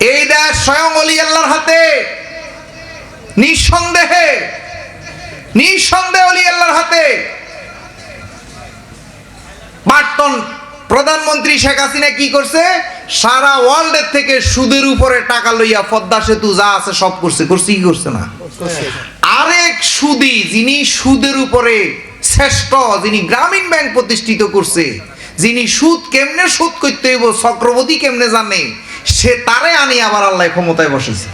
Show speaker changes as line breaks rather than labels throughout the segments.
এই দেশ স্বয়ং অলি আল্লাহর হাতে। নিঃসন্দেহে নিঃসন্দেহে অলি আল্লাহর হাতে। প্রাক্তন প্রধানমন্ত্রী শেখ হাসিনা কি করছে? সারা ওয়ার্ল্ডের থেকে সুদের উপরে টাকা লইয়া পদ্মা সেতু যা আছে সব করছে। করছে কি করছে না? আরেক সুদি যিনি সুদের উপরে শ্রেষ্ঠ, যিনি গ্রামীণ ব্যাংক প্রতিষ্ঠিত করছে, যিনি সুদ কেমনে সুদ করতে হইব, চক্রবর্তী কেমনে জানে? সে তারে আনি আবার আল্লাহ ক্ষমতায় বসেছে।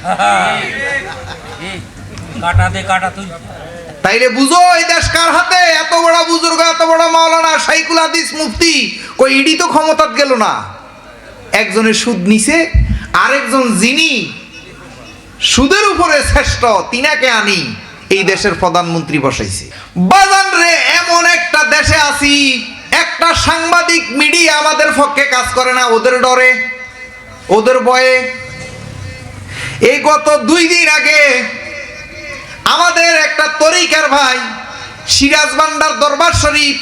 তাইলে বুঝো এই দেশ কার হাতে? এত বড় বুজুর্গ এত বড় মাওলানা সাইকুল হাদিস মুফতি। কই ইডি তো ক্ষমতাত গেল না। একজনের সুদ নিছে আরেকজন যিনি সুদের উপরে শ্রেষ্ঠ তিনাকে আনি এই দেশের প্রধানমন্ত্রী বসাইছে। বাজান রে এমন একটা দেশে আছি একটা সাংবাদিক মিডিয়া আমাদের পক্ষে কাজ করে না ওদের ডরে। ওদের ভয়ে। এই গত দুই দিন আগে আমাদের একটা তরিকার ভাই, সিরাজ বান্ডার দরবার শরীফ,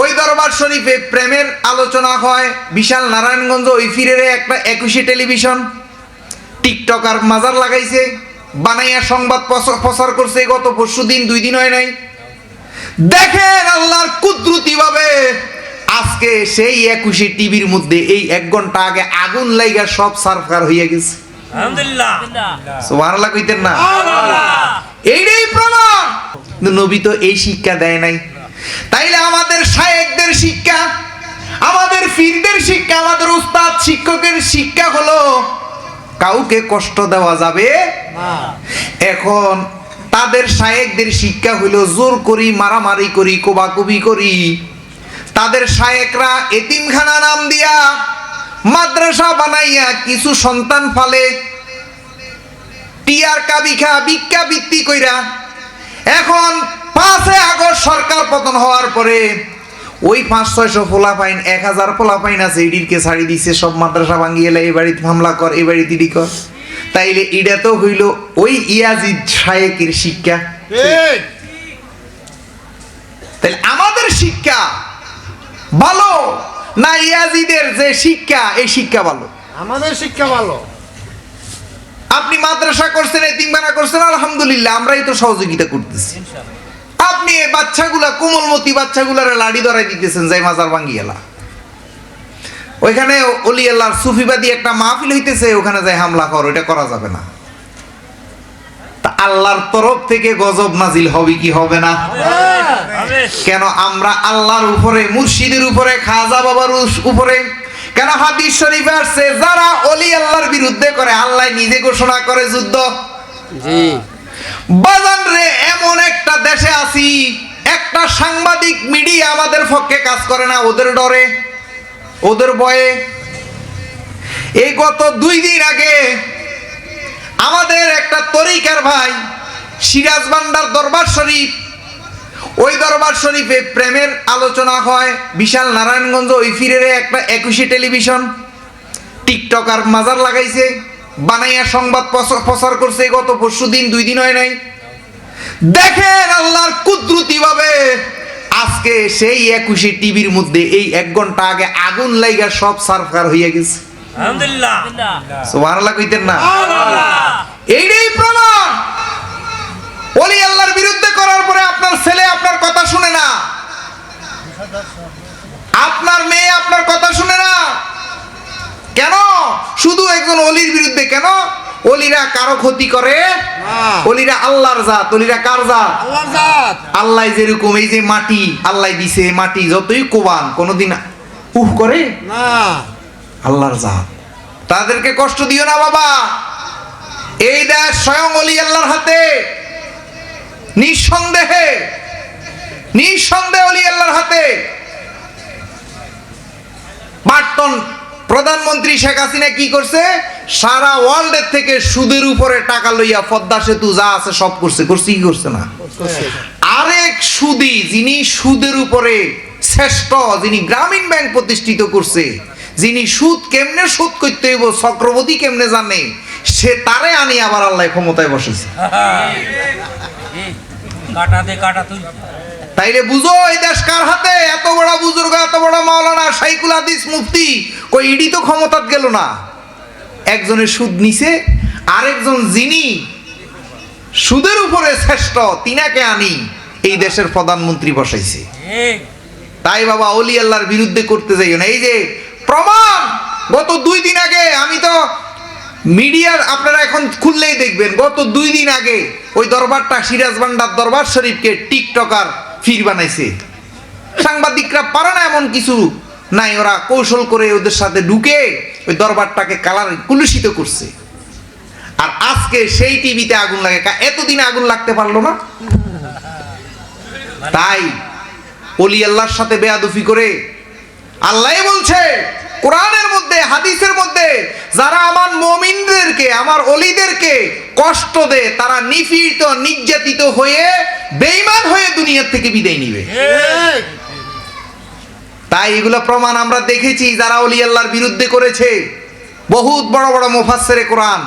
ওই দরবার শরীফে প্রেমের আলোচনা হয় বিশাল নারায়ণগঞ্জ ওই ফিরে একটা একুশে টেলিভিশন। টিকটক আর মাজার লাগাইছে, বানাইয়া সংবাদ প্রচার করছে, গত পরশু দিন দুই দিন হয় নাই। দেখেন আল্লাহর কুদরতি ভাবে আজকে সেই একুশে টিভির মধ্যে এই এক ঘণ্টা আগে আগুন লাইগা সব সার্ফার হইয়া গেছে। সুবহানাল্লাহ কইতেন না? এইটাই প্রমাণ। নবী তো এই শিক্ষা দেয় নাই। তাইলে আমাদের শায়েকদের শিক্ষা আমাদের শিক্ষা আমাদের উস্তাদ শিক্ষকের শিক্ষা হলো কাউকে কষ্ট দেওয়া যাবে এখন তাদের শায়েকদের শিক্ষা হইল জোর করি মারামারি করি কোবাকুবি করি। তাদের শায়েকরা এতিমখানা নাম দিয়া মাদ্রাসা বানাইয়া কিছু সন্তান ফালে টিয়ার কাবিখা ভিক্ষা বৃত্তি কইরা। এখন পাঁচে আগস্ট সরকার পতন হওয়ার পরে ওই পাঁচ ছয়শো পোলা পাইন এক হাজার পোলা পাইন আছে ইডিরকে ছাড়ি দিছে সব মাদ্রাসা ভাঙিয়ে এলে এই বাড়িতে হামলা কর এই বাড়িতে ইডি কর। তাইলে ইডা তো হইল ওই ইয়াজিদ শায়েকের শিক্ষা। তাহলে আমাদের শিক্ষা ভালো না ইয়াজিদের যে শিক্ষা এই শিক্ষা ভালো?
আমাদের শিক্ষা ভালো।
আপনি মাদ্রাসা করছেন এতিমখানা করছেন আলহামদুলিল্লাহ আমরাই তো সহযোগিতা করতেছি। আপনি এই বাচ্চাগুলা কোমলমতি বাচ্চাগুলারে লাড়ি ধরাই দিতেছেন যাই মাজার ভাঙ্গি এলা ওইখানে অলি আল্লাহর সুফিবাদী একটা মাহফিল হইতেছে ওখানে যাই হামলা কর ওইটা করা যাবে না। তা আল্লাহর তরফ থেকে গজব নাজিল হবে কি হবে না? কেন আমরা আল্লাহর উপরে মুর্শিদের উপরে খাজা বাবার উপরে? কেন হাদিস শরীফে আসছে যারা অলি আল্লাহর বিরুদ্ধে করে আল্লাহ নিজে ঘোষণা করে যুদ্ধ?
জি।
বাজান রে এমন একটা দেশে আছি একটা সাংবাদিক মিডিয়া আমাদের পক্ষে কাজ করে না ওদের ডরে ওদের ভয়ে এই গত দুই দিন আগে আমাদের একটা তরিকার ভাই সিরাজ বান্ডার দরবার শরীফ ওই দরবার শরীফে প্রেমের আলোচনা হয়। বিশাল নারায়ণগঞ্জ ওই ফিরে একটা একুশে টেলিভিশন। টিকটক আর মাজার লাগাইছে বানাইয়া সংবাদ প্রচার- প্রচার করছে গত পরশু দিন দুই দিন হয় নাই। দেখেন আল্লাহর কুদরতি ভাবে আজকে সেই একুশে টিভির মধ্যে এই এক ঘণ্টা আগে আগুন লাইগা সব সার্ফার হইয়া গেছে।
আলহামদুলিল্লাহ।
সুবহানাল্লাহ কইতেন না? এইটাই প্রমাণ। ওলি আল্লাহর বিরুদ্ধে করার পরে আপনার ছেলে আপনার কথা শুনে না। আপনার মেয়ে আপনার কথা শুনে না। কেন? শুধু একজন অলির বিরুদ্ধে কেন? অলিরা কারও ক্ষতি করে অলিরা আল্লাহর জাত। অলিরা কার জাত?
আল্লাহর জাত।
আল্লাহ যেরকম এই যে মাটি আল্লাহ দিছে মাটি যতই কোবান কোনোদিন উহ করে
না।
আল্লাহর জাত। তাদেরকে কষ্ট দিও না বাবা। এই দেশ স্বয়ং অলি আল্লাহর হাতে। নিঃসন্দেহে নিঃসন্দেহে অলি আল্লাহর হাতে প্রাক্তন প্রধানমন্ত্রী শেখ হাসিনা কি করছে? সারা ওয়ার্ল্ডের থেকে সুদের উপরে টাকা লইয়া পদ্মা সেতু যা আছে সব করছে। করছে কি করছে না? আরেক সুদি যিনি সুদের উপরে শ্রেষ্ঠ যিনি গ্রামীণ ব্যাংক প্রতিষ্ঠিত করছে যিনি সুদ কেমনে সুদ করতে হইব চক্রবর্তী কেমনে জানে সে তারে আনি আবার আল্লাহ ক্ষমতায় বসেছে।
কাটা দে
তাইলে বুঝো এই দেশ কার হাতে? এত বড় বুজুর্গ এত বড় মাওলানা সাইকুল হাদিস মুফতি। কই ইডি তো ক্ষমতাত গেল না। একজনের সুদ নিছে আরেকজন যিনি সুদের উপরে শ্রেষ্ঠ তিনাকে আনি এই দেশের প্রধানমন্ত্রী বসাইছে। তাই বাবা অলি আল্লাহর বিরুদ্ধে করতে যাইও না। এই যে প্রমাণ গত দুই দিন আগে আমি তো মিডিয়ার আপনারা এখন খুললেই দেখবেন, গত দুই দিন আগে ওই দরবারটা, সিরাজ বান্ডার দরবার শরীফকে টিকটকার ফির বানাইছে। সাংবাদিকরা পারে না এমন কিছু নাই, ওরা কৌশল করে ওদের সাথে ঢুকে ওই দরবারটাকে কালার কুলুষিত করছে। আর আজকে সেই টিভিতে আগুন লাগে এতদিন আগুন লাগতে পারল না? তাই অলি আল্লাহর সাথে বেয়াদুফি করে আল্লাহ বলছে, কোরআনের মধ্যে, হাদিসের মধ্যে যারা আমার মমিনদেরকে, আমার অলিদেরকে কষ্ট দেয়, তারা নিপীড়িত, নির্যাতিত হয়ে বেইমান হয়ে দুনিয়ার থেকে বিদায় নিবে। তাই এগুলো প্রমাণ আমরা দেখেছি, যারা অলি আল্লাহর বিরুদ্ধে করেছে। বহুত বড় বড় মুফাসসিরে কোরআন।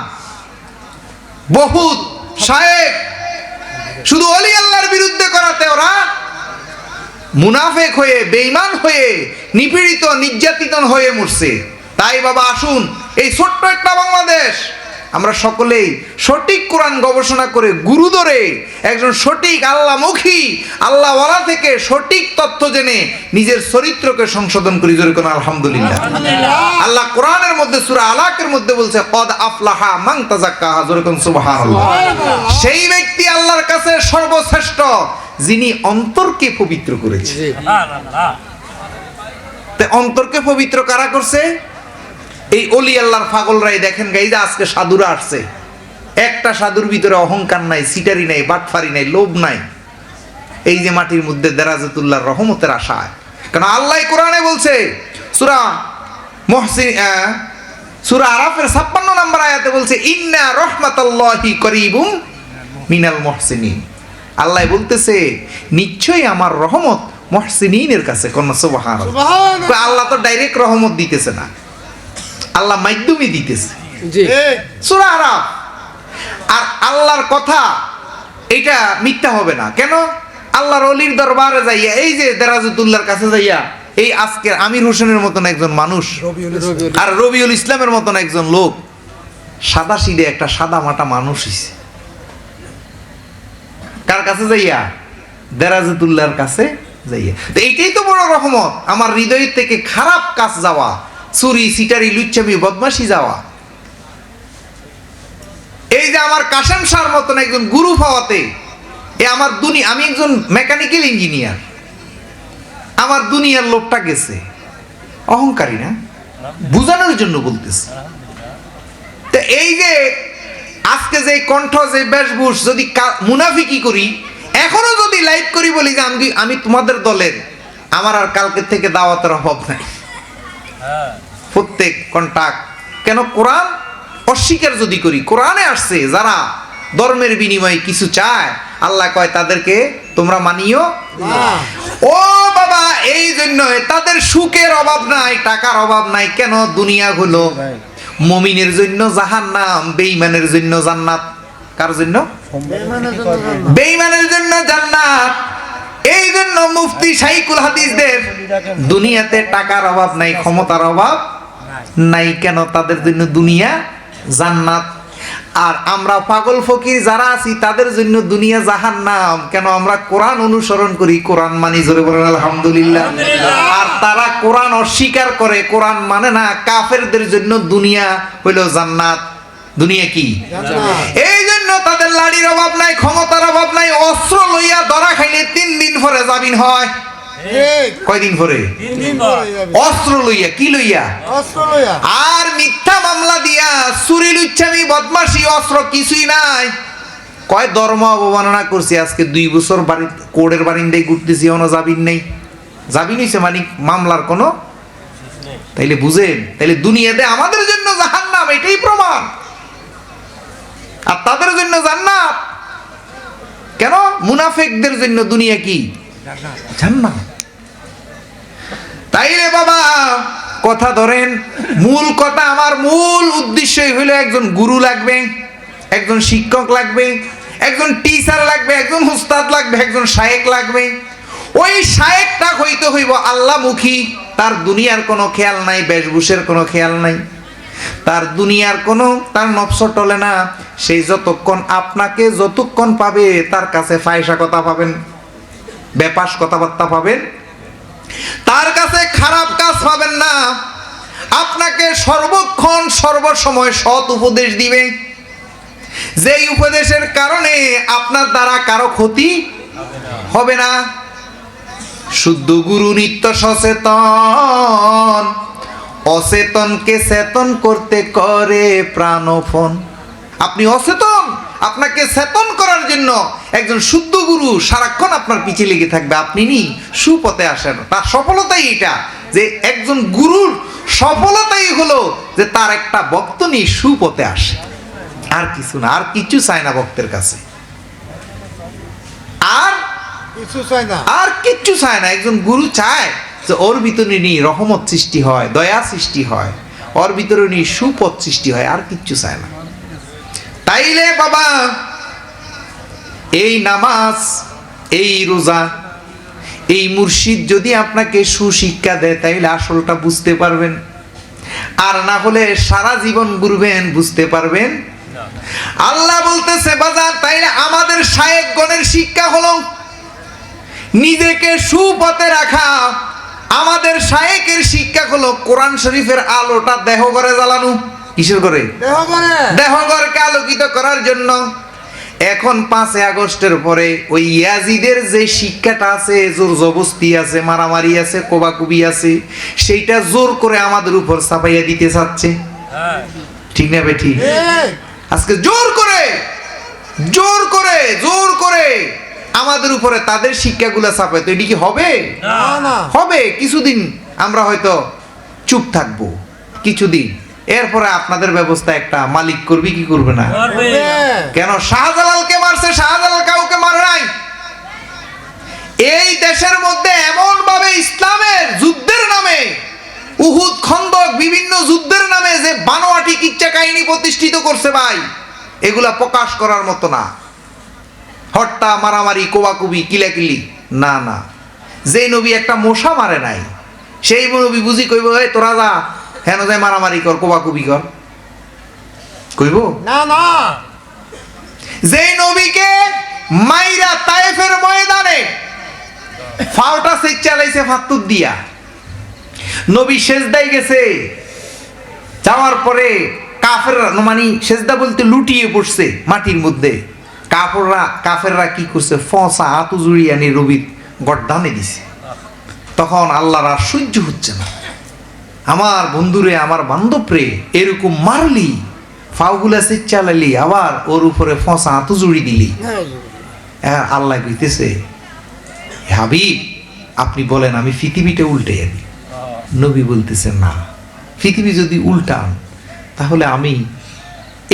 বহুত শায়েক শুধু অলি আল্লাহর বিরুদ্ধে করাতে ওরা মুনাফেক হয়ে বেইমান হয়ে, নিপীড়িত, নির্যাতিত হয়ে মরছে। তাই বাবা, আসুন এই ছোট্ট একটা বাংলাদেশ। আমরা সকলেই সঠিক কোরআন গবেষণা করে গুরু ধরে একজন সঠিক আল্লাহমুখী আল্লাহওয়ালা থেকে সঠিক তথ্য জেনে নিজের চরিত্রকে সংশোধন করি। জোরে কোন আলহামদুলিল্লাহ। আল্লাহ কোরআনের মধ্যে সূরা আলাকের মধ্যে বলছে কদ আফলাহা মান তাজাক্কাহা জোরে কোন সুবহানাল্লাহ। সেই ব্যক্তি আল্লাহর কাছে সর্বশ্রেষ্ঠ যিনি অন্তরকে পবিত্র করেছে। তে অন্তরকে পবিত্র কারা করছে? এই অলি আল্লাহর পাগলরাই দেখেন গাই যে আজকে সাধুরা আসছে। একটা সাধুর ভিতরে অহংকার নাই সিটারি নাই বাটফারি নাই লোভ নাই। এই যে মাটির মধ্যে দেরাজতুল্লাহর রহমতের আশায় কারণ আল্লাহ কোরআনে বলছে সুরা মহসিন সুরা আরাফের ছাপ্পান্ন নম্বর আয়াতে বলছে ইন্না রহমাতাল্লাহি করিবুম মিনাল মহসিনিন। আল্লাহ বলতেছে নিশ্চয়ই আমার রহমত মহসিনিনের কাছে কোন সুবহান আল্লাহ তো ডাইরেক্ট রহমত দিতেছে না। আল্লাহ মাধ্যমে দিতেছে।
হ্যাঁ।
সূরা আরাফ। আর আল্লাহর কথা এটা মিথ্যা হবে না। কেন? আল্লাহর অলির দরবারে যাইয়া এই যে দেরাজুতুল্লাহর কাছে যাইয়া এই আজকের আমির হোসেনের মতন একজন মানুষ আর রবিউল ইসলামের মতন একজন লোক সাদা সিদে একটা সাদা মাটা মানুষ হইছে। কার কাছে যাইয়া? দেরাজতুল্লাহর কাছে যাইয়া। তো এইটাই তো বড় রহমত। আমার হৃদয় থেকে খারাপ কাজ যাওয়া চুরি সিটারি লুচ্চামি, বদমাশি যাওয়া। এই যে আমার কাশেম শাহর মতন একজন গুরু পাওয়াতে এ আমার দুনিয়া আমি একজন মেকানিক্যাল ইঞ্জিনিয়ার। আমার দুনিয়ার লোকটা গেছে। অহংকারী না? বুঝানোর জন্য বলতেছে। তো এই যে আজকে যে কণ্ঠ, যে বেশভূষ যদি মুনাফিকি করি, এখনও যদি লাইভ করি বলি যে আমি আমি তোমাদের দলের, আমার আর কালকে থেকে দাওয়াতের অভাব নাই।
হ্যাঁ।
প্রত্যেক কন্টাক্ট। কেন? কোরআন অস্বীকার যদি করি কোরআনে আসছে যারা ধর্মের বিনিময়ে কিছু চায় আল্লাহ কয় তাদেরকে তোমরা মানিও ও বাবা এই জন্য তাদের সুখের অভাব নাই টাকার অভাব নাই কেন দুনিয়া হলো? মমিনের জন্য জাহান্নাম বেইমানের জন্য জান্নাত। কার জন্য? বেইমানের জন্য জান্নাত। এই জন্য মুফতি সাইকুল হাদিসদের দুনিয়াতে টাকার অভাব নাই ক্ষমতার অভাব নাই কেন তাদের জন্য দুনিয়া জান্নাত? আর আমরা পাগল ফকির যারা আছি তাদের জন্য দুনিয়া জাহান্নাম। কেন আমরা কোরআন অনুসরণ করি? কোরআন মানি জোরে বলেন আলহামদুলিল্লাহ। আর তারা কোরআন অস্বীকার করে। কোরআন মানে না কাফেরদের জন্য দুনিয়া হইল জান্নাত। দুনিয়া কি? এই জন্য তাদের লাড়ির অভাব নাই ক্ষমতার অভাব নাই অস্ত্র লইয়া ধরা খাইলে তিন দিন পরে জামিন হয়। কয়দিন পরে?
তিন দিন পর
অস্ত্র লইয়া কি লইয়া?
অস্ত্র লইয়া।
আর মিথ্যা মামলা দিয়া চুরি লুচ্ছামি বদমাসি অস্ত্র কিছুই নাই। কয় ধর্ম অবমাননা করছি আজকে দুই বছর বাড়ি কোর্টের বারিন্দায় ঘুরতেছি এখনও জামিন নেই। জামিন হয়েছে মানে মামলার কোনো তাইলে বুঝেন তাইলে দুনিয়াতে আমাদের জন্য জাহান্নাম এটাই প্রমাণ। আর তাদের জন্য জান্নাত। কেন? মুনাফেকদের জন্য দুনিয়া কি? জান্নাত। তাইলে বাবা, কথা ধরেন, মূল কথা আমার মূল উদ্দেশ্যই হইল একজন গুরু লাগবে, একজন শিক্ষক লাগবে, একজন টিচার লাগবে, একজন উস্তাদ লাগবে, একজন শায়েক লাগবে। ওই শায়েকটা হইতে হইব আল্লাহমুখী তার দুনিয়ার কোনো খেয়াল নাই, বেশভূষের কোনো খেয়াল নাই। তার দুনিয়ার কোনো, তার নফস টলে না। সেই যতক্ষণ আপনাকে যতক্ষণ পাবে, তার কাছে ফায়সা কথা পাবেন ব্যাপাস কথাবার্তা পাবেন তার কাছে খারাপ কাজ পাবেন না। আপনাকে সর্বক্ষণ সর্বসময় সৎ উপদেশ দিবে। যেই উপদেশের কারণে আপনার দ্বারা কারও ক্ষতি হবে না। শুদ্ধ গুরু নিত্য সচেতন। অচেতনকে চেতন করতে করে প্রাণফন আপনি অচেতন? আপনাকে চেতন করার জন্য একজন শুদ্ধ গুরু সারাক্ষণ আপনার পিছিয়ে লেগে থাকবে। আপনি নি সুপথে আসেন। তার সফলতাই এটা যে একজন গুরুর সফলতাই হলো যে তার একটা ভক্ত নিয়ে সুপথে আসে। আর কিছু না আর কিছু চায় না ভক্তের কাছে। আর
কিছু চাই না।
আর কিচ্ছু চায় না। একজন গুরু চায় যে ওর ভিতরে নিয়ে রহমত সৃষ্টি হয় দয়া সৃষ্টি হয় ওর ভিতরে নিয়ে সুপথ সৃষ্টি হয় আর কিচ্ছু চায় না। তাইলে বাবা এই নামাজ এই রোজা এই মুর্শিদ যদি আপনাকে সুশিক্ষা দেয় তাইলে আসলটা বুঝতে পারবেন। আর না হলে সারা জীবন ঘুরবেন বুঝতে পারবেন? আল্লাহ বলতেছে বাজার তাইলে আমাদের শায়েক গণের শিক্ষা হলো নিজেকে সুপথে রাখা। আমাদের শায়েকের শিক্ষা হলো কোরআন শরীফের আলোটা দেহ করে জ্বালানো। কিসের করে?
দেহ করে।
দেহঘরকে আলোকিত করার জন্য এখন পাঁচই আগস্টের পরে ওই ইয়াজিদের যে শিক্ষাটা আছে জোর জবস্তি আছে মারামারি আছে কোবাকুবি আছে সেইটা জোর করে আমাদের উপর চাপাইয়া দিতে চাচ্ছে।
হ্যাঁ।
ঠিক না বেঠি? আজকে জোর করে জোর করে জোর করে আমাদের উপরে তাদের শিক্ষাগুলো চাপে তো এটি কি হবে? হবে। কিছুদিন আমরা হয়তো চুপ থাকব। কিছুদিন। এরপরে আপনাদের ব্যবস্থা একটা মালিক করবি কি করবে না? কেন? শাহজালালকে মারছে শাহজালাল কাউকে মারে নাই। এই দেশের মধ্যে এমন ভাবে ইসলামের যুদ্ধের নামে উহুদ খন্দক বিভিন্ন যুদ্ধের নামে যে বানোয়াটি কিচ্ছা কাহিনী প্রতিষ্ঠিত করছে ভাই এগুলা প্রকাশ করার মতো না। হট্টা মারামারি কোবাকুবি কিলাকিলি না না। যে নবী একটা মশা মারে নাই সেই নবী বুঝি কইব তোরা যা হেন যায় মারামারি কর কোবাকুবি কর। কইব?
না না।
যেই নবীকে মাইরা তায়েফের ময়দানে ফাওটা সেচ চালাইছে ফাত্তুর দিয়া। নবী সেজদাই গেছে। যাওয়ার পরে কাফের মানে সেজদা বলতে লুটিয়ে পড়ছে মাটির মধ্যে। কাফররা কাফেররা কি করছে? ফসা আতু জুড়িয়ে নিয়ে রবির গড্ডানে দিছে। তখন আল্লাহর আর সহ্য হচ্ছে না। আমার বন্ধুরে আমার বান্ধবরে এরকম মারলি ফাউগুলা সে চালালি আবার ওর উপরে ফসা হাত জুড়ি দিলি। হ্যাঁ আল্লাহ কইতেছে হাবিব আপনি বলেন আমি পৃথিবীটা উল্টে যাবি। নবী বলতেছে না পৃথিবী যদি উল্টান তাহলে আমি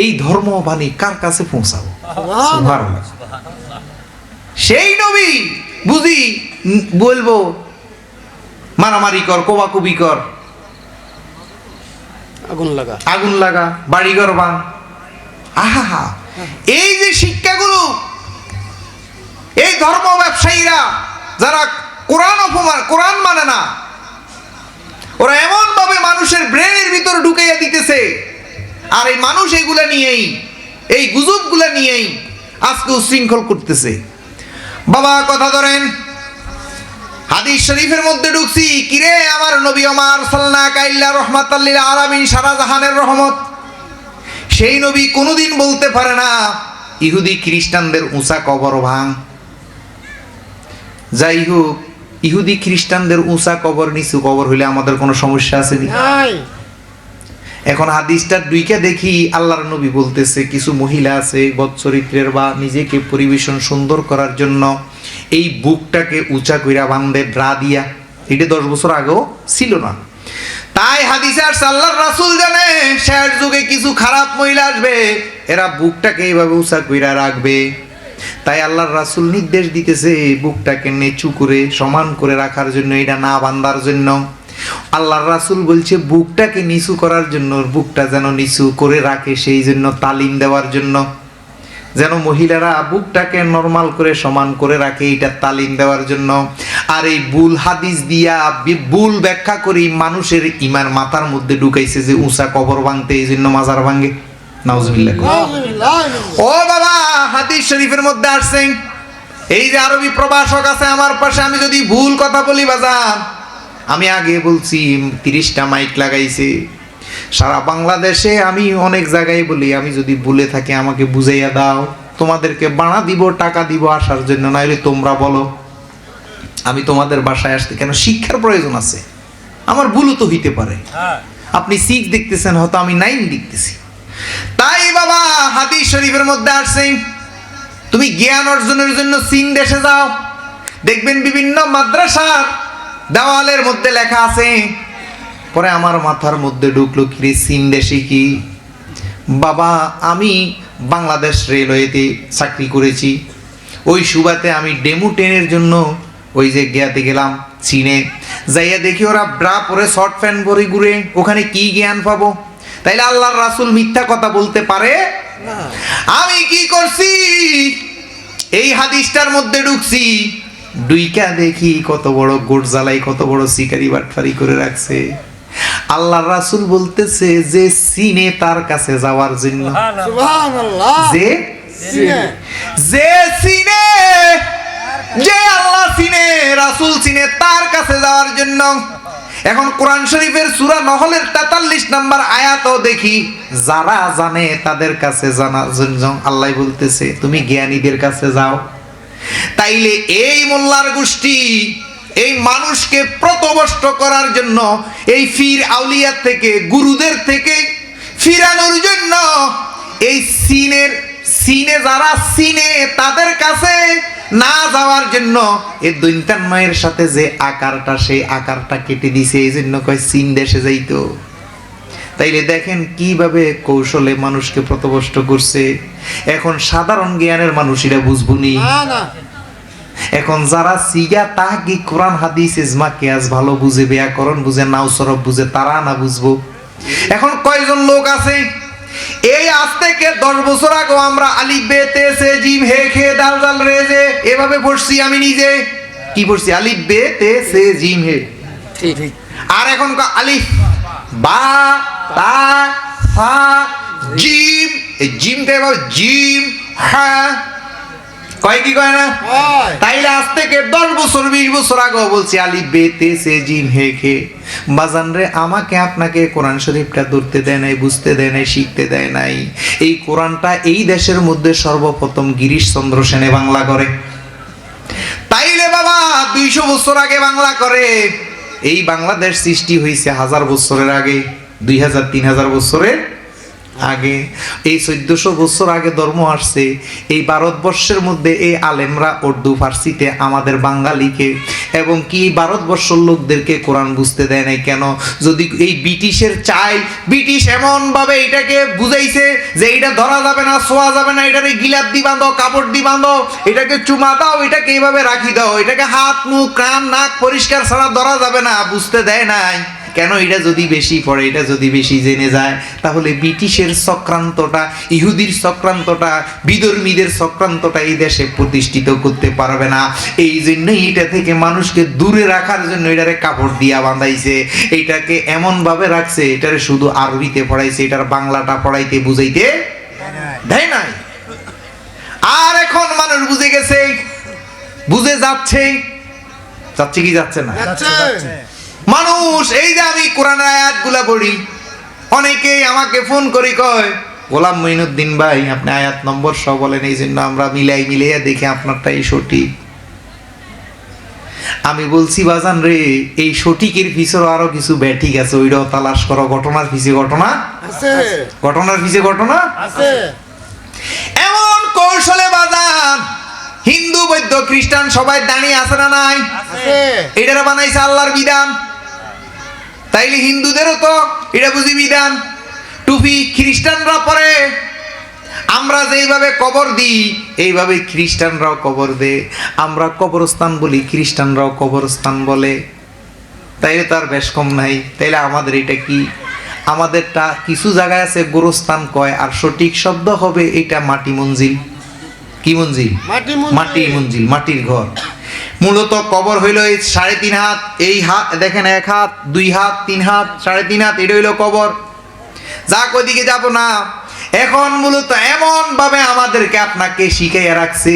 এই ধর্ম বাণী কার কাছে পৌঁছাবো? সেই নবী বুঝি বলব মারামারি কর কোবাকুবি কর
আগুন লাগা।
আগুন লাগা বাড়িঘর বান আহা এই যে শিক্ষাগুলো এই ধর্ম ব্যবসায়ীরা যারা কোরআন অপমান, কোরআন মানে না, ওরা এমন ভাবে মানুষের ব্রেনের ভিতর ঢুকাইয়া দিতেছে। আর এই মানুষ এগুলা নিয়েই, এই গুজবগুলা নিয়েই আজকে উশৃঙ্খল করতেছে। বাবা, কথা ধরেন হাদিস শরীফের মধ্যে ঢুকছি। কিরে আমার নবী আমার সাল্লা কাইল্লা রহমাতাল্লিল আলামিন সারা জাহানের রহমত। সেই নবী কোনোদিন বলতে পারে না, ইহুদি খ্রিস্টানদের উঁচা কবর ভাং যাই হোক ইহুদি খ্রিস্টানদের উঁচা কবর, নিচু কবর হইলে আমাদের কোনো সমস্যা আছে না? এখন হাদিসটা দুইকে দেখি, আল্লাহর নবী বলতেছে, কিছু মহিলা আছে বৎসরিত্রের বা নিজেকে পরিবেশন সুন্দর করার জন্য, এই বুকটাকে উঁচা কইরা বান্ধে ব্রা দিয়া। এটা দশ বছর আগেও ছিল না। তাই হাদিসে আর আল্লাহর রাসূল জানে, শেষ যুগে কিছু খারাপ মহিলা আসবে, এরা বুকটাকে এইভাবে উঁচা কইরা রাখবে। তাই আল্লাহর রাসূল নির্দেশ দিতেছে, বুকটাকে নেচু করে, সমান করে রাখার জন্য, এটা না বান্ধার জন্য। আল্লাহর রাসূল বলছে বুকটাকে নিচু করার জন্য বুকটা যেন নিচু করে রাখে সেই জন্য তালিম দেওয়ার জন্য। যেন মহিলারা বুকটাকে নর্মাল করে সমান করে রাখে এটা তালিম দেওয়ার জন্য। আর এই বুল হাদিস দিয়া বুল ব্যাখ্যা করি মানুষের ইমান মাথার মধ্যে ঢুকাইছে যে উঁচা কবর ভাঙতে এই জন্য মাজার ভাঙে। নাউজুবিল্লাহ। ও বাবা হাদিস শরীফের মধ্যে আসছেন। এই যে আরবি প্রভাষক আছে আমার পাশে আমি যদি ভুল কথা বলি বাজান আমি আগে বলছি তিরিশটা মাইক লাগাইছে। সারা বাংলাদেশে আমি অনেক জায়গায় বলি আমি যদি ভুলে থাকি আমাকে বুঝাইয়া দাও। তোমাদেরকে বাড়া দিব টাকা দিব আসার জন্য নাইলে তোমরা বলো। আমি তোমাদের বাসায় আসতে কেন শিক্ষার প্রয়োজন আছে? আমার ভুলও তো হইতে পারে।
হ্যাঁ।
আপনি সিক্স দেখতেছেন হয়তো আমি নাইন দেখতেছি। তাই বাবা হাদিস শরীফের মধ্যে আসছে তুমি জ্ঞান অর্জনের জন্য চীন দেশে যাও। দেখবেন বিভিন্ন মাদ্রাসার দেওয়ালের মধ্যে লেখা আছে পরে আমার মাথার মধ্যে ঢুকলো কি রে চীন দেশে কি? বাবা আমি বাংলাদেশ রেলওয়েতে চাকরি করেছি। ওই সুবাতে আমি ডেমু ট্রেনের জন্য ওই যে গিয়াতে গেলাম চীনে। যাইয়া দেখি ওরা ব্রা পরে শর্ট প্যান্ট পরে ঘুরে ওখানে কি জ্ঞান পাবো? তাইলে আল্লাহর রাসুল মিথ্যা কথা বলতে পারে? আমি কি করছি? এই হাদিসটার মধ্যে ঢুকছি। ডুইকা দেখি কত বড় গোট জ্বালাই কত বড় শিকারি বাটফারি করে রাখছে। আল্লাহর রাসূল বলতেছে যে সিনে তার কাছে যাওয়ার জন্য। যে যে সিনে। যে আল্লাহ সিনে রাসূল সিনে তার কাছে যাওয়ার জন্য। এখন কোরআন শরীফের সূরা নহলের 43 নাম্বার আয়াতও দেখি যারা জানে তাদের কাছে জানার আল্লাহ বলতেছে তুমি জ্ঞানীদের কাছে যাও। তাইলে এই মোল্লার গোষ্ঠী, এই মানুষকে প্রতবষ্ট করার জন্য এই ফির আউলিয়ার থেকে, গুরুদের থেকে ফিরানোর জন্য এই সিনের, সিনে যারা সিনে তাদের কাছে না যাওয়ার জন্য এই দৈন্তান্ময়ের সাথে যে আকারটা, সেই আকারটা কেটে দিছে, এই জন্য কয় চীন দেশে যাইতো। তাইলে দেখেন কীভাবে কৌশলে মানুষকে প্রতবষ্ট করছে। এখন সাধারণ জ্ঞানের মানুষ এটা বুঝবুনি এখন যারা সিগা তাহাকি কোরআন হাদিস ইজমা কিয়াস ভালো বুঝে ব্যাকরণ বুঝে নাও সরব বুঝে তারা না বুঝব। এখন কয়জন লোক আছে? এই আজ থেকে দশ বছর আগে আমরা আলি বেতে সে জিম হে খে দাল দাল রে যে এভাবে পড়ছি আমি নিজে। কি পড়ছি? আলিফ বে তে সে জিম হে।
ঠিক
আর এখন আলিফ বা তা ফা জিম এই জিমটা এভাবে জিম কয় কি কয় না? তাইলে আজ থেকে দশ বছর বিশ বছর আগেও বলছি আলি বেতে সে জিম হে খে। বাজান রে আমাকে আপনাকে কোরআন শরীফটা ধরতে দেয় নাই বুঝতে দেয় নাই শিখতে দেয় নাই। এই কোরআনটা এই দেশের মধ্যে সর্বপ্রথম গিরিশ চন্দ্র সেনে বাংলা করে। তাইলে বাবা দুইশো বছর আগে বাংলা করে। এই বাংলাদেশ সৃষ্টি হয়েছে হাজার বছরের আগে। দুই হাজার, তিন হাজার বছরের আগে। এই চোদ্দশো বছর আগে ধর্ম আসছে, এই ভারতবর্ষের মধ্যে এই আলেমরা উর্দু, ফার্সিতে আমাদের বাঙালিকে, এবং কি ভারতবর্ষের লোকদেরকে কোরআন বুঝতে দেয় নাই কেন? যদি এই ব্রিটিশের চাই ব্রিটিশ এমন ভাবে এটাকে বুঝাইছে যে এটা ধরা যাবে না শোয়া যাবে না এটাকে গিলাপ দি বাঁধো, কাপড় দি বাঁধো, এটাকে চুমা দাও, এটাকে এইভাবে রাখি দাও, এটাকে হাত, মুখ, কান, নাক পরিষ্কার ছাড়া ধরা যাবে না, বুঝতে দেয় নাই। কেন এটা যদি বেশি পড়ে, এটা যদি বেশি জেনে যায়? তাহলে ব্রিটিশের চক্রান্তটা, ইহুদির চক্রান্তটা, বিধর্মীদের চক্রান্তটা এই দেশে প্রতিষ্ঠিত করতে পারবে না। এই জন্যই এটা থেকে মানুষকে দূরে রাখার জন্য এটারে কাপড় দিয়া বাঁধাইছে। এটাকে এমন ভাবে রাখছে, এটারে শুধু আরবিতে পড়াইছে, এটার বাংলাটা পড়াইতে, বুঝাইতে দেয় নাই। আর এখন মানুষ বুঝে গেছে, বুঝে যাচ্ছে। যাচ্ছে কি যাচ্ছে না? মানুষ এই যে আমি কোরআনের আয়াতগুলা পড়ি অনেকেই আমাকে ফোন করি কয় গোলাম মঈনুদ্দিন ভাই আপনি আয়াত নম্বর সব বলেন এই জন্য আমরা মিলাই মিলাইয়া দেখি আপনারটাই সঠিক। আমি বলছি বাজান রে এই সঠিকের পিছনে আরও কিছু ব্যাঠিক আছে ওইটাও তালাশ করো ঘটনার পিছে ঘটনা? ঘটনার পিছে ঘটনা? এমন কৌশলে বাজান হিন্দু বৌদ্ধ খ্রিস্টান সবাই দাঁড়িয়ে আছে না নাই? এটারা বানাইছে আল্লাহর বিধান। তাইলে হিন্দুদেরও তো এটা বুঝি বিধান। টুপি খ্রিস্টানরা পরে। আমরা যেইভাবে কবর দিই এইভাবে খ্রিস্টানরাও কবর দে আমরা কবরস্থান বলি খ্রিস্টানরাও কবরস্থান বলে। তাইলে তার বেশ কম নাই। তাইলে আমাদের এটা কি? আমাদেরটা কিছু জায়গায় আছে গোরস্থান কয় আর সঠিক শব্দ হবে এটা মাটি মঞ্জিল। কি মঞ্জিল?
মাটি
মাটি মঞ্জিল মাটির ঘর। মূলত কবর হইল এই সাড়ে তিন হাত এই হাত দেখেন এক হাত দুই হাত তিন হাত সাড়ে তিন হাত এটা হইল কবর। যাক ওইদিকে যাব না। এখন মূলত এমন ভাবে আমাদেরকে আপনাকে শিখাইয়া রাখছে।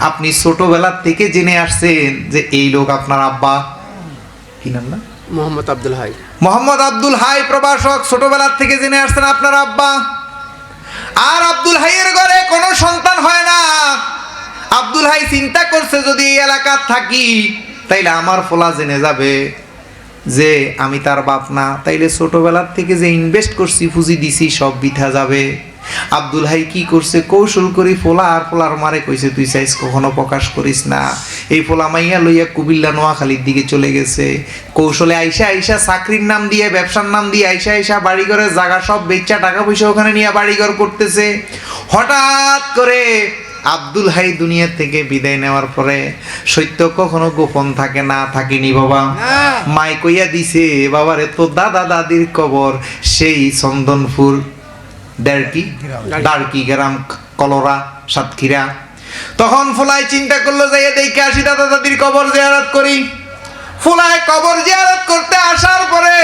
আপনি ছোটবেলার থেকে জেনে আসছেন যে এই লোক আপনার আব্বা। কি নাম না?
মোহাম্মদ আব্দুল হাই।
মোহাম্মদ আব্দুল হাই প্রভাষক ছোটবেলার থেকে জেনে আসছেন আপনার আব্বা। আর আব্দুল হাইয়ের ঘরে কোনো সন্তান হয় না। আব্দুল হাই চিন্তা করছে যদি এই এলাকার থাকি, তাইলে আমার ফোলা জেনে যাবে যে আমি তার বাপ না। তাইলে ছোটবেলার থেকে যে ইনভেস্ট করছি, পুঁজি দিছি, সব বিথা যাবে। আব্দুল হাই কি করছে? কৌশল করি ফোলা আর ফোলার মারে কইছে, তুই চাইস কখনো প্রকাশ করিস না। এই ফোলা মাইয়া লইয়া কুবিল্লা নোয়াখালীর দিকে চলে গেছে। কৌশলে আইসা আইসা চাকরির নাম দিয়ে, ব্যবসার নাম দিয়ে আইসা আইসা বাড়িঘরের জায়গা সব বেচা টাকা পয়সা ওখানে নিয়ে বাড়িঘর করতেছে। হঠাৎ করে আব্দুল হাই দুনিয়া থেকে বিদায় নেওয়ার পরে সত্য কখনো গোপন থাকে না থাকেনি বাবা। মাই কইয়া দিছে বাবারে তো দাদা দাদির কবর সেই চন্দনপুর ডার্কি ডার্কি গ্রাম কলরা সাতক্ষীরা। তখন ফুলাই চিন্তা করল যে দেখে আসি দাদা দাদির কবর জিয়ারত করি। ফুলায় কবর জিয়ারত করতে আসার পরে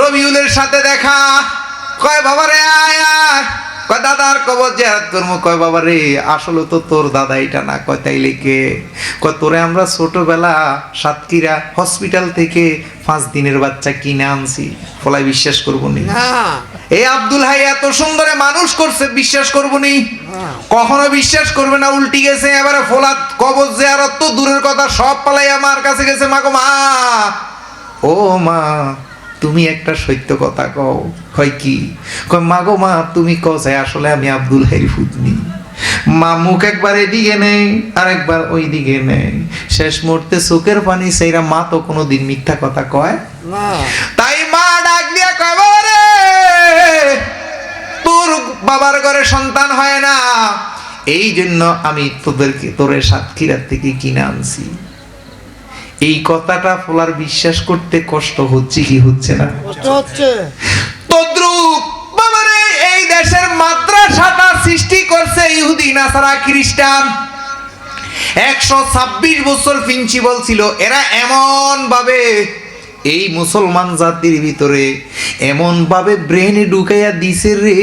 রবিউলের সাথে দেখা কয় বাবারে আয় আয়। কয় দাদার কবর জিয়ারত করব কয় বাবারে আসলে তো তোর দাদা এটা না। কয় তাইলে কে? কয় তোরে আমরা ছোটবেলা সাতক্ষীরা হসপিটাল থেকে পাঁচ দিনের বাচ্চা কিনে আনছি। ফলাই বিশ্বাস করব নি? এই আব্দুল হাই এত সুন্দরে মানুষ করছে বিশ্বাস করব নি। কখনো বিশ্বাস করবে না উল্টি গেছে এবারে ফোলাত কবজ জিয়ারত তো দূরের কথা সব পালাই আমার কাছে গেছে মা গো মা। ও মা তুমি একটা সত্য কথা কও হয় কি? কয় মা গো মা তুমি কছে আসলে আমি আব্দুল হাইর ফুতনি। মা মুখ একবার এদিকে নেই আর একবার ওই দিকে নেই শেষ মুহূর্তে চোখের পানি সেইরা মা তো কোনোদিন মিথ্যা কথা কয়? তাই মা ডাক দিয়া কয় "বাবা রে, তোর বাবার ঘরে সন্তান হয় না। এই জন্য আমি তোদেরকে তোরে সাতক্ষীরার থেকে কিনে আনছি। এই কথাটা ফোলার বিশ্বাস করতে কষ্ট হচ্ছে কি হচ্ছে না?
কষ্ট হচ্ছে।
তদ্রুপ। মানে এই দেশের মাদ্রাসাটা সৃষ্টি করছে ইহুদি, নাসারা, খ্রিস্টান। একশো ছাব্বিশ বছর প্রিন্সিপাল ছিল। এরা এমন ভাবে এই মুসলমান জাতির ভিতরে এমন ভাবে ব্রেনে ঢুকাইয়া দিছে রে।